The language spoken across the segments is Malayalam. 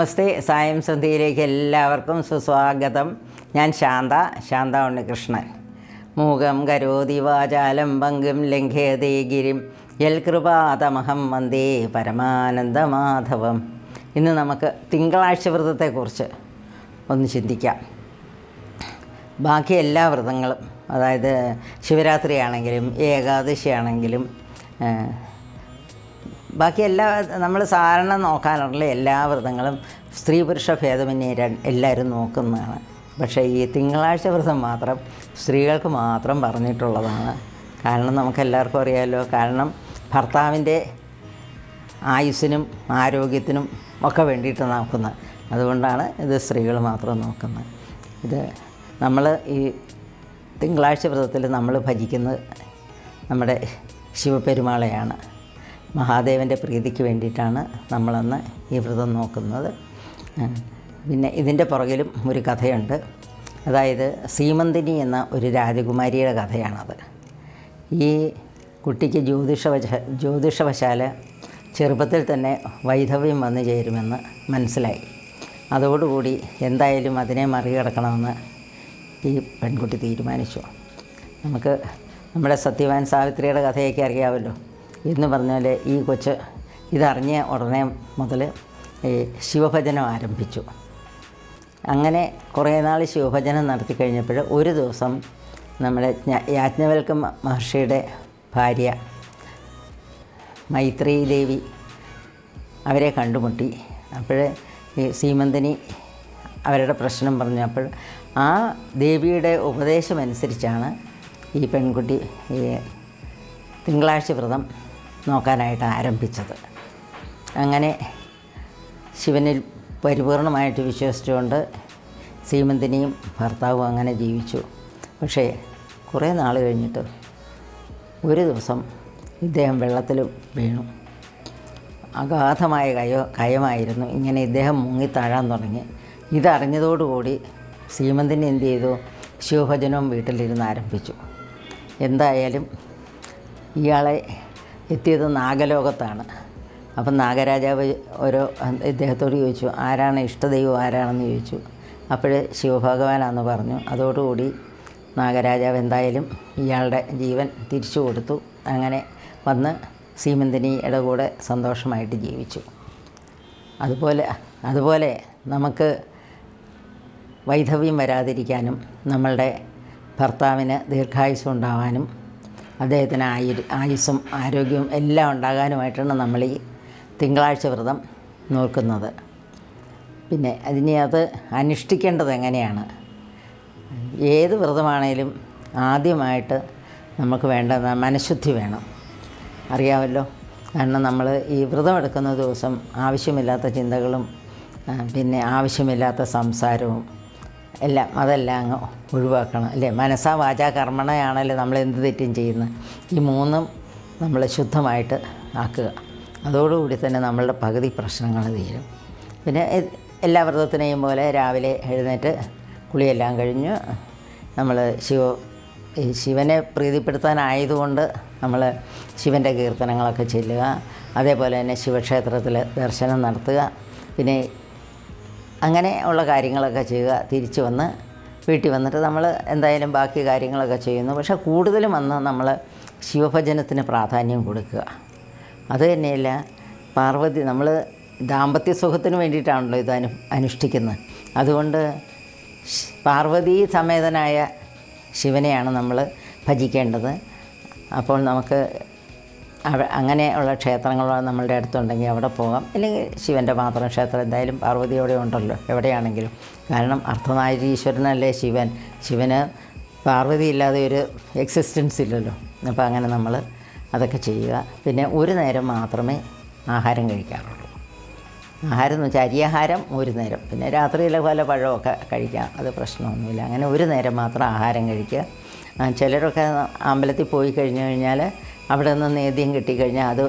നമസ്തേ. സായം സന്ധ്യയിലേക്ക് എല്ലാവർക്കും സുസ്വാഗതം. ഞാൻ ശാന്ത ശാന്ത ഉണ്ണികൃഷ്ണൻ. മൂകം കരോതി വാചാലം പങ്കും ലംഘേതേ ഗിരിം. യൽ കൃപാതമഹം വന്ദേ പരമാനന്ദമാധവം. ഇന്ന് നമുക്ക് തിങ്കളാഴ്ച വ്രതത്തെക്കുറിച്ച് ഒന്ന് ചിന്തിക്കാം. ബാക്കി എല്ലാ വ്രതങ്ങളും അതായത് ശിവരാത്രി ആണെങ്കിലും ഏകാദശി ആണെങ്കിലും ബാക്കി എല്ലാ നമ്മൾ സാധാരണ നോക്കാറുള്ള എല്ലാ വ്രതങ്ങളും സ്ത്രീ പുരുഷ ഭേദമന്യേ എല്ലാവരും നോക്കുന്നതാണ്. പക്ഷേ ഈ തിങ്കളാഴ്ച വ്രതം മാത്രം സ്ത്രീകൾക്ക് മാത്രം പറഞ്ഞിട്ടുള്ളതാണ്. കാരണം നമുക്കെല്ലാവർക്കും അറിയാമല്ലോ കാരണം ഭർത്താവിന്റെ ആയുസ്സിനും ആരോഗ്യത്തിനും ഒക്കെ വേണ്ടിയിട്ട് നോക്കുന്നത്. അതുകൊണ്ടാണ് ഇത് സ്ത്രീകൾ മാത്രം നോക്കുന്നത്. ഇത് നമ്മൾ ഈ തിങ്കളാഴ്ച വ്രതത്തിൽ നമ്മൾ ഭജിക്കുന്നത് നമ്മുടെ ശിവപെരുമാളെയാണ്. മഹാദേവന്റെ പ്രീതിക്ക് വേണ്ടിയിട്ടാണ് നമ്മളന്ന് ഈ വ്രതം നോക്കുന്നത്. പിന്നെ ഇതിന്റെ പുറകിലും ഒരു കഥയുണ്ട്. അതായത് സീമന്തിനി എന്ന ഒരു രാജകുമാരിയുടെ കഥയാണത്. ഈ കുട്ടിക്ക് ജ്യോതിഷവശ ജ്യോതിഷവശാൽ ചെറുപ്പത്തിൽ തന്നെ വൈധവ്യം വന്നു ചേരുമെന്ന് മനസ്സിലായി. അതോടുകൂടി എന്തായാലും അതിനെ മറികടക്കണമെന്ന് ഈ പെൺകുട്ടി തീരുമാനിച്ചു. നമുക്ക് നമ്മുടെ സത്യവാൻ സാവിത്രിയുടെ കഥയൊക്കെ അറിയാമല്ലോ. എന്ന് പറഞ്ഞാൽ ഈ കൊച്ച് ഇതറിഞ്ഞ ഉടനെ മുതൽ ഈ ശിവഭജനം ആരംഭിച്ചു. അങ്ങനെ കുറേ നാൾ ശിവഭജനം നടത്തി കഴിഞ്ഞപ്പോൾ ഒരു ദിവസം നമ്മുടെ യാജ്ഞവൽക്കം മഹർഷിയുടെ ഭാര്യ മൈത്രി ദേവി അവരെ കണ്ടുമുട്ടി. അപ്പോൾ ഈ സീമന്തിനി അവരുടെ പ്രശ്നം പറഞ്ഞപ്പോൾ ആ ദേവിയുടെ ഉപദേശമനുസരിച്ചാണ് ഈ പെൺകുട്ടി ഈ തിങ്കളാഴ്ച വ്രതം നോക്കാനായിട്ട് ആരംഭിച്ചത്. അങ്ങനെ ശിവനിൽ പരിപൂർണമായിട്ട് വിശ്വസിച്ചുകൊണ്ട് സീമന്തിനിയും ഭർത്താവും അങ്ങനെ ജീവിച്ചു. പക്ഷേ കുറേ നാൾ കഴിഞ്ഞിട്ട് ഒരു ദിവസം ഇദ്ദേഹം വെള്ളത്തിൽ വീണു. അഗാധമായ കയോ കയമായിരുന്നു. ഇങ്ങനെ ഇദ്ദേഹം മുങ്ങി താഴാൻ തുടങ്ങി. ഇതറിഞ്ഞതോടുകൂടി സീമന്തിന് എന്ത് ചെയ്തു? ശിവഭജനവും വീട്ടിലിരുന്ന് ആരംഭിച്ചു. എന്തായാലും ഇയാളെ എത്തിയത് നാഗലോകത്താണ്. അപ്പം നാഗരാജാവ് ഓരോ ഇദ്ദേഹത്തോട് ചോദിച്ചു ആരാണ് ഇഷ്ടദൈവം? ആരാണെന്ന്? ചോദിച്ചു. അപ്പോൾ ശിവഭഗവാനാണെന്ന് പറഞ്ഞു. അതോടുകൂടി നാഗരാജാവ് എന്തായാലും ഇയാളുടെ ജീവൻ തിരിച്ചു കൊടുത്തു. അങ്ങനെ വന്ന് സീമന്തിനിയുടെ കൂടെ സന്തോഷമായിട്ട് ജീവിച്ചു. അതുപോലെ അതുപോലെ നമുക്ക് വൈധവ്യം വരാതിരിക്കാനും നമ്മളുടെ ഭർത്താവിന് ദീർഘായുസ്സം ഉണ്ടാവാനും അദ്ദേഹത്തിന് ആയു ആയുസ്സും ആരോഗ്യവും എല്ലാം ഉണ്ടാകാനുമായിട്ടാണ് നമ്മൾ ഈ തിങ്കളാഴ്ച വ്രതം നോക്കുന്നത്. പിന്നെ അതിനെ അത് അനുഷ്ഠിക്കേണ്ടത് എങ്ങനെയാണ്? ഏത് വ്രതമാണേലും ആദ്യമായിട്ട് നമുക്ക് വേണ്ട മനഃശുദ്ധി വേണം. അറിയാമല്ലോ? കാരണം നമ്മൾ ഈ വ്രതം എടുക്കുന്ന ദിവസം ആവശ്യമില്ലാത്ത ചിന്തകളും പിന്നെ ആവശ്യമില്ലാത്ത സംസാരവും എല്ലാം അതെല്ലാം അങ്ങ് ഒഴിവാക്കണം അല്ലേ? മനസ്സാ വാച കർമ്മണയാണല്ലോ നമ്മൾ എന്ത് തെറ്റും ചെയ്യുന്നത് ഈ മൂന്നും നമ്മൾ ശുദ്ധമായിട്ട് ആക്കുക. അതോടുകൂടി തന്നെ നമ്മളുടെ പകുതി പ്രശ്നങ്ങൾ തീരും. പിന്നെ എല്ലാ വ്രതത്തിനെയും പോലെ രാവിലെ എഴുന്നേറ്റ് കുളിയെല്ലാം കഴിഞ്ഞ് നമ്മൾ ശിവ ശിവനെ പ്രീതിപ്പെടുത്താനായതുകൊണ്ട് നമ്മൾ ശിവന്റെ കീർത്തനങ്ങളൊക്കെ ചെല്ലുക. അതേപോലെ തന്നെ ശിവക്ഷേത്രത്തിൽ ദർശനം നടത്തുക. പിന്നെ അങ്ങനെ ഉള്ള കാര്യങ്ങളൊക്കെ ചെയ്യുക തിരിച്ചു വന്ന് വീട്ടിൽ വന്നിട്ട് നമ്മൾ എന്തായാലും ബാക്കി കാര്യങ്ങളൊക്കെ ചെയ്യുന്നു. പക്ഷേ കൂടുതലും വന്ന് നമ്മൾ ശിവഭജനത്തിന് പ്രാധാന്യം കൊടുക്കുക. അത് തന്നെയല്ല പാർവതി നമ്മൾ ദാമ്പത്യ സുഖത്തിന് വേണ്ടിയിട്ടാണല്ലോ ഇത് അനു അനുഷ്ഠിക്കുന്നത്. അതുകൊണ്ട് പാർവതി സമേതനായ ശിവനെയാണ് നമ്മൾ ഭജിക്കേണ്ടത്. അപ്പോൾ നമുക്ക് അങ്ങനെയുള്ള ക്ഷേത്രങ്ങൾ നമ്മളുടെ അടുത്തുണ്ടെങ്കിൽ അവിടെ പോകാം. അല്ലെങ്കിൽ ശിവന്റെ മാത്രം ക്ഷേത്രം എന്തായാലും പാർവതിയോടെ ഉണ്ടല്ലോ എവിടെയാണെങ്കിലും. കാരണം അർദ്ധനാരീശ്വരനല്ലേ ശിവൻ. ശിവന് പാർവതി ഇല്ലാതെ ഒരു എക്സിസ്റ്റൻസ് ഇല്ലല്ലോ. അപ്പോൾ അങ്ങനെ നമ്മൾ അതൊക്കെ ചെയ്യുക. പിന്നെ ഒരു നേരം മാത്രമേ ആഹാരം കഴിക്കാറുള്ളൂ. ആഹാരം എന്ന് വെച്ചാൽ അരിയാഹാരം ഒരു നേരം. പിന്നെ രാത്രിയിലെ പല പഴമൊക്കെ കഴിക്കാം അത് പ്രശ്നമൊന്നുമില്ല. അങ്ങനെ ഒരു നേരം മാത്രം ആഹാരം കഴിക്കുക. ചിലരൊക്കെ അമ്പലത്തിൽ പോയി കഴിഞ്ഞു കഴിഞ്ഞാൽ അവിടെ നിന്ന് നേദ്യം കിട്ടിക്കഴിഞ്ഞാൽ അത്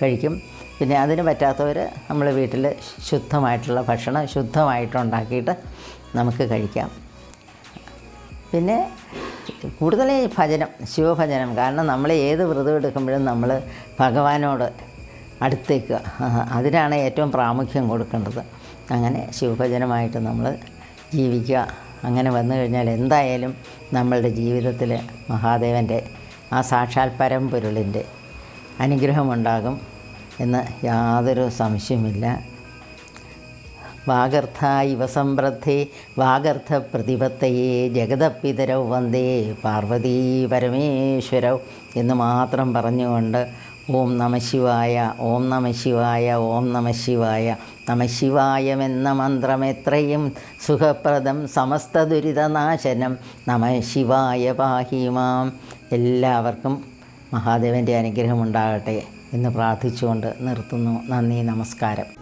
കഴിക്കും. പിന്നെ അതിന് പറ്റാത്തവർ നമ്മൾ വീട്ടിൽ ശുദ്ധമായിട്ടുള്ള ഭക്ഷണം ശുദ്ധമായിട്ട് ഉണ്ടാക്കിയിട്ട് നമുക്ക് കഴിക്കാം. പിന്നെ കൂടുതൽ ഈ ഭജനം ശിവഭജനം. കാരണം നമ്മൾ ഏത് വ്രതം എടുക്കുമ്പോഴും നമ്മൾ ഭഗവാനോട് അടുത്തേക്ക് അതിനാണ് ഏറ്റവും പ്രാമുഖ്യം കൊടുക്കേണ്ടത്. അങ്ങനെ ശിവഭജനമായിട്ട് നമ്മൾ ജീവിക്കുക. അങ്ങനെ വന്നു കഴിഞ്ഞാൽ എന്തായാലും നമ്മളുടെ ജീവിതത്തിൽ മഹാദേവന്റെ ആ സാക്ഷാൽ പരമ്പൊരുളിന്റെ അനുഗ്രഹമുണ്ടാകും എന്ന് യാതൊരു സംശയമില്ല വാഗർത്ഥ ഇവ സംവൃദ്ധേ വാഗർത്ഥ പ്രതിപത്തയെ ജഗതപ്പിതരൗ വന്ദേ പാർവതീ പരമേശ്വരൗ എന്ന് മാത്രം പറഞ്ഞുകൊണ്ട് ഓം നമ ശിവായ ഓം നമ ശിവായ ഓം നമ ശിവായ നമ ശിവായമെന്ന മന്ത്രം എത്രയും സുഖപ്രദം സമസ്ത ദുരിതനാശനം നമ ശിവായ പാഹിമാം എല്ലാവർക്കും മഹാദേവന്റെ അനുഗ്രഹം ഉണ്ടാകട്ടെ എന്ന് പ്രാർത്ഥിച്ചുകൊണ്ട് നിർത്തുന്നു. നന്ദി നമസ്കാരം.